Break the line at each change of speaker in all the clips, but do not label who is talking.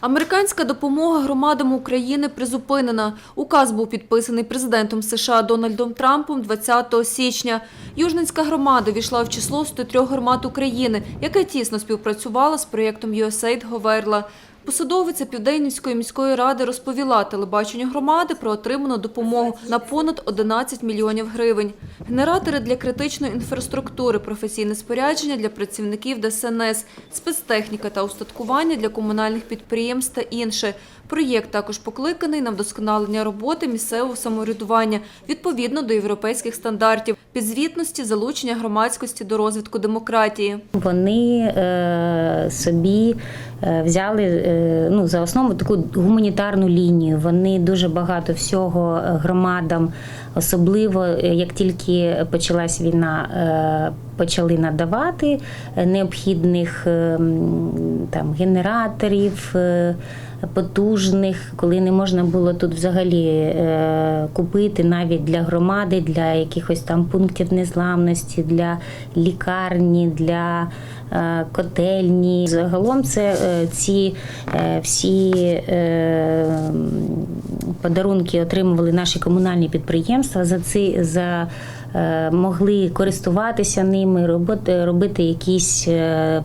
Американська допомога громадам України призупинена. Указ був підписаний президентом США Дональдом Трампом 20 січня. Южненська громада війшла в число 103 громад України, яка тісно співпрацювала з проєктом USAID Говерла. Посадовиця Південнівської міської ради розповіла телебаченню громади про отриману допомогу на понад 11 мільйонів гривень. Генератори для критичної інфраструктури, професійне спорядження для працівників ДСНС, спецтехніка та устаткування для комунальних підприємств та інше. Проєкт також покликаний на вдосконалення роботи місцевого самоврядування відповідно до європейських стандартів, підзвітності, залучення громадськості до розвитку демократії.
Вони е, собі е, взяли е, ну, за основу таку гуманітарну лінію. Вони дуже багато всього е, громадам, особливо е, як тільки почалась війна, е, почали надавати е, необхідних е, там, генераторів. е, Потужних, коли не можна було тут взагалі купити навіть для громади, для якихось там пунктів незламності, для лікарні, для котельні. Загалом це ці всі подарунки отримували наші комунальні підприємства. За ці за могли користуватися ними, робити, робити якісь е,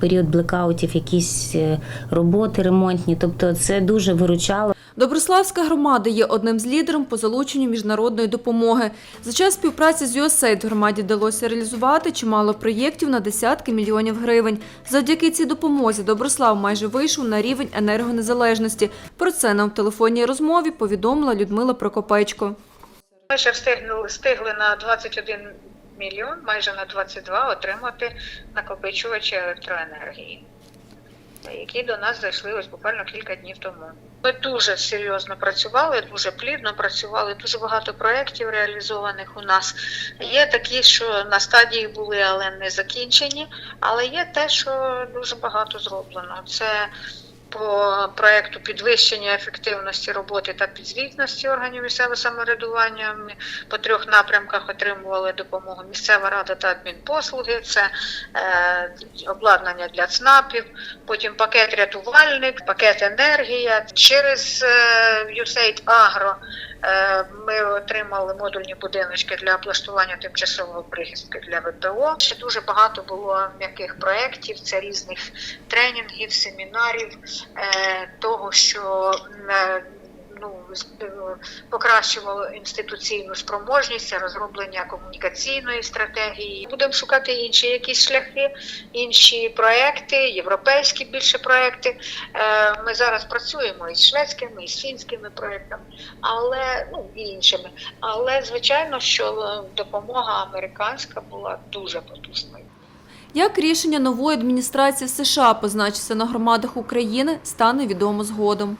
період блекаутів, якісь е, роботи ремонтні. Тобто це дуже виручало.
Доброславська громада є одним з лідерів по залученню міжнародної допомоги. За час співпраці з USAID громаді вдалося реалізувати чимало проєктів на десятки мільйонів гривень. Завдяки цій допомозі Доброслав майже вийшов на рівень енергонезалежності. Про це нам в телефонній розмові повідомила Людмила Прокопечко.
Ми ще встигли, встигли на 21 мільйон, майже на 22 отримати накопичувачі електроенергії, які до нас зайшли ось буквально кілька днів тому. Ми дуже серйозно працювали, дуже плідно працювали, дуже багато проєктів реалізованих у нас. Є такі, що на стадії були, але не закінчені. Але є те, що дуже багато зроблено. Це по проекту підвищення ефективності роботи та підзвітності органів місцевого самоврядування. По трьох напрямках отримували допомогу місцева рада та адмінпослуги. Це е, обладнання для ЦНАПів, потім пакет рятувальник, пакет енергія. Через е, USAID е, ми отримали модульні будиночки для облаштування тимчасового прихистку для ВПО. Ще дуже багато було м'яких проєктів, це різних тренінгів, семінарів, е, того, що е, ну, з- е, покращувало інституційну спроможність, розроблення комунікаційної стратегії. Будемо шукати інші якісь шляхи, інші проекти, європейські більше проекти. Е, Ми зараз працюємо із шведськими, із фінськими проектами, але ну і іншими. Але звичайно, що допомога американська була дуже потужною.
Як рішення нової адміністрації США позначиться на громадах України, стане відомо згодом.